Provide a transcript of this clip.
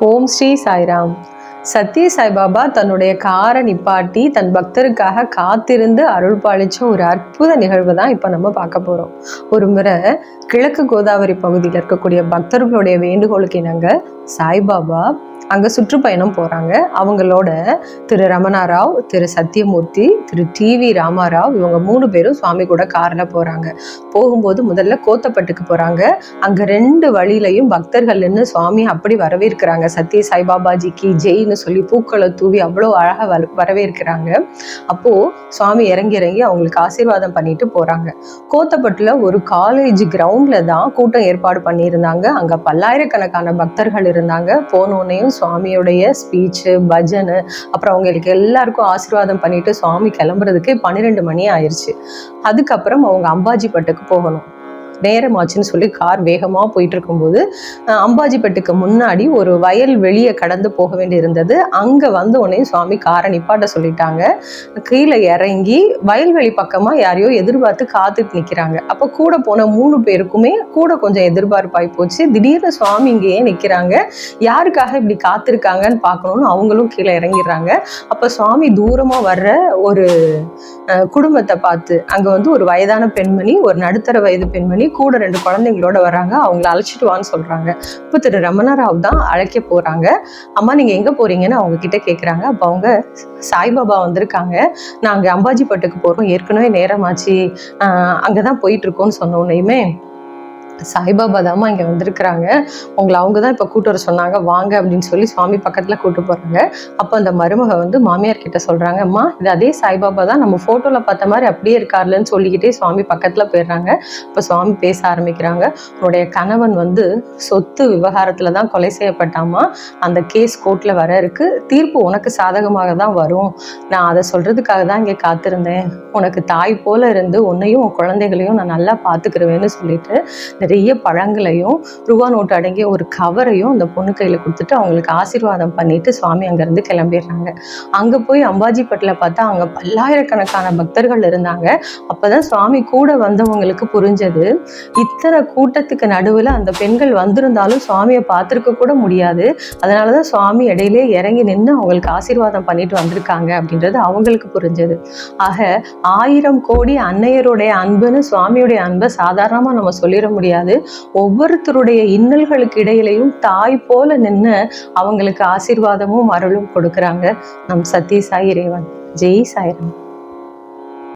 ஓம் ஸ்ரீ சாய்ராம். சத்ய சாய்பாபா தன்னுடைய காரை நிப்பாட்டி தன் பக்தருக்காக காத்திருந்து அருள் பாலிச்ச ஒரு அற்புத நிகழ்வு தான் இப்போ நம்ம பார்க்க போகிறோம் ஒரு முறை கிழக்கு கோதாவரி பகுதியில் இருக்கக்கூடிய பக்தர்களுடைய வேண்டுகோளுக்கு இணங்க சாய்பாபா அங்கே சுற்றுப்பயணம் போகிறாங்க அவங்களோட திரு ரமணா ராவ் திரு சத்யமூர்த்தி திரு டிவி ராமாராவ் இவங்க மூணு பேரும் சுவாமி கூட காரில் போகிறாங்க போகும்போது முதல்ல கோத்தப்பட்டுக்கு போகிறாங்க அங்கே ரெண்டு வழியிலையும் பக்தர்கள் நின்று சுவாமி அப்படி வரவேற்கிறாங்க. சத்ய சாய்பாபாஜிக்கு ஜெயின்னு சொல்லி பூக்களை தூவி அவ்வளோ அழகாக வர வரவேற்கிறாங்க. அப்போது சுவாமி இறங்கி இறங்கி அவங்களுக்கு ஆசீர்வாதம் பண்ணிட்டு போகிறாங்க கோத்தப்பட்டில் ஒரு காலேஜ் கிரவுண்டில் தான் கூட்டம் ஏற்பாடு பண்ணியிருந்தாங்க. அங்கே பல்லாயிரக்கணக்கான பக்தர்கள் இருந்தாங்க. போனோன்னையும் சுவாமியுடைய ஸ்பீச்சு பஜனை அப்புறம் அவங்களுக்கு எல்லாருக்கும் ஆசீர்வாதம் பண்ணிட்டு சுவாமி கிளம்புறதுக்கு பன்னிரெண்டு மணி ஆயிடுச்சு அதுக்கப்புறம் அவங்க அம்பாஜி பட்டுக்கு போகணும். நேரம் ஆச்சுன்னு சொல்லி கார் வேகமாக போயிட்டு இருக்கும்போது அம்பாஜிப்பட்டுக்கு முன்னாடி ஒரு வயல் வெளியே கடந்து போக வேண்டி இருந்தது அங்கே வந்த உடனே சுவாமி காரை நிப்பாட்ட சொல்லிட்டாங்க. கீழே இறங்கி வயல்வெளி பக்கமாக யாரையோ எதிர்பார்த்து காத்துட்டு நிற்கிறாங்க அப்போ கூட போன மூணு பேருக்குமே கூட கொஞ்சம் எதிர்பார்ப்பாய் போச்சு. திடீர்னு சுவாமி இங்கேயே நிற்கிறாங்க யாருக்காக இப்படி காத்திருக்காங்கன்னு பார்க்கணும்னு அவங்களும் கீழே இறங்கிடுறாங்க. அப்போ சுவாமி தூரமாக வர்ற ஒரு குடும்பத்தை பார்த்து அங்கே வந்து ஒரு வயதான பெண்மணி ஒரு நடுத்தர வயது பெண்மணி கூட ரெண்டு குழந்தைங்களோட வராங்க அவங்கள அழைச்சிட்டு வான்னு சொல்கிறாங்க இப்போ திரு ரமணராவ் தான் அழைக்க போகிறாங்க அம்மா நீங்கள் எங்கே போகிறீங்கன்னு அவங்க கிட்ட கேட்குறாங்க அப்போ அவங்க சாய்பாபா வந்திருக்காங்க. நாங்கள் அம்பாஜிப்பட்டுக்கு போகிறோம் ஏற்கனவே நேரமாச்சு. அங்கே தான் போயிட்டுருக்கோன்னு சொன்ன உடனேயுமே சாய்பாபா தாம்மா இங்கே வந்திருக்கிறாங்க. உங்களை அவங்க தான் இப்போ கூட்டு வர சொன்னாங்க. வாங்க அப்படின்னு சொல்லி சுவாமி பக்கத்தில் கூட்டு போகிறாங்க அப்போ அந்த மருமக வந்து மாமியார் கிட்ட சொல்கிறாங்க அம்மா இது அதே சாய்பாபா தான். நம்ம ஃபோட்டோவில் பார்த்த மாதிரி அப்படியே இருக்கார்லன்னு சொல்லிக்கிட்டே சுவாமி பக்கத்தில் போயிடுறாங்க. இப்போ சுவாமி பேச ஆரம்பிக்கிறாங்க. உன்னுடைய கணவன் வந்து சொத்து விவகாரத்தில் தான் கொலை செய்யப்பட்டாமா அந்த கேஸ் கோர்ட்டில் வர இருக்கு. தீர்ப்பு உனக்கு சாதகமாக தான் வரும். நான் அதை சொல்கிறதுக்காக தான் இங்கே காத்திருந்தேன். உனக்கு தாய் போல இருந்து உன்னையும் உன் குழந்தைகளையும் நான் நல்லா பார்த்துக்கிருவேன்னு சொல்லிட்டு நிறைய பழங்களையும் ரூபா நோட்டு அடங்கிய ஒரு கவரையும் அந்த பொண்ணு கையில் கொடுத்துட்டு அவங்களுக்கு ஆசீர்வாதம் பண்ணிட்டு சுவாமி அங்கேருந்து கிளம்பிடுறாங்க. அங்கே போய் அம்பாஜிப்பட்டில் பார்த்தா அங்கே பல்லாயிரக்கணக்கான பக்தர்கள் இருந்தாங்க. அப்பதான் சுவாமி கூட வந்தவங்களுக்கு புரிஞ்சது இத்தனை கூட்டத்துக்கு நடுவில் அந்த பெண்கள் வந்திருந்தாலும் சுவாமியை பார்த்துருக்க கூட முடியாது. அதனால தான் சுவாமி இடையிலே இறங்கி நின்று அவங்களுக்கு ஆசீர்வாதம் பண்ணிட்டு வந்திருக்காங்க அப்படின்றது அவங்களுக்கு புரிஞ்சது. ஆக ஆயிரம் கோடி அன்னையருடைய அன்புன்னு சுவாமியுடைய அன்பை சாதாரணமாக நம்ம சொல்லிட முடியாது. ஒவ்வொருத்தருடைய இன்னல்களுக்கு இடையிலையும் தாய் போல நின்று அவங்களுக்கு ஆசீர்வாதமும் அருளும் கொடுக்குறாங்க நம் சத்ய சாய் இறைவன். ஜெய் சாய்ராம்.